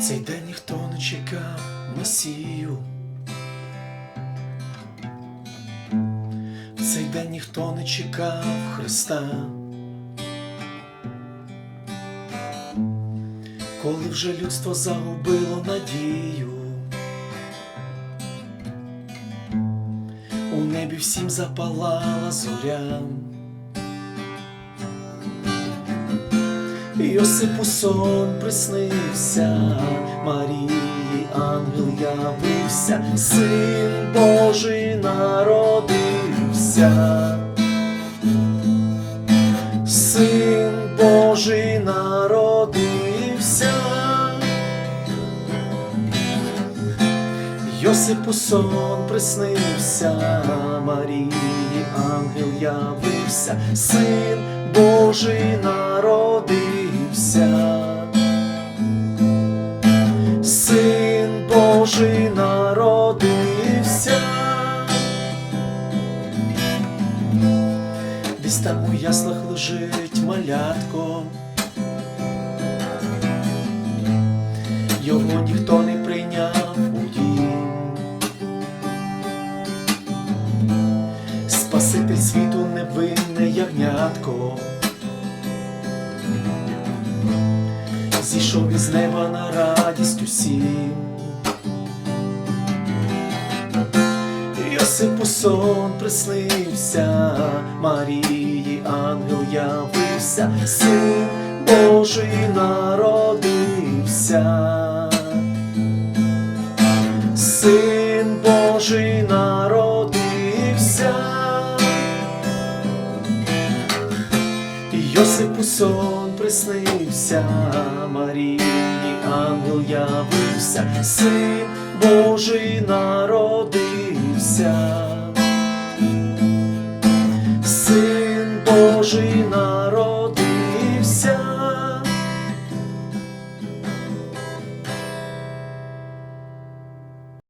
Цей день ніхто не чекав Месію. В цей день ніхто не чекав Христа. Коли вже людство загубило надію, у небі всім запалала зоря. Йосипу сон приснився, Марії ангел явився, Син Божий народився, Син Божий народився, Йосипу сон приснився, Марії ангел явився, Син Божий народився, Десь там у яслах лежить малятко. Його ніхто не прийняв у дім. Спаситель світу невинне ягнятко. Зійшов із неба на радість усім. Йосипу сон приснився, Марії ангел явився, Син Божий народився, Син Божий народився, Йосипу сон приснився, Марії ангел явився, Син Божий народився, Син Божий народився.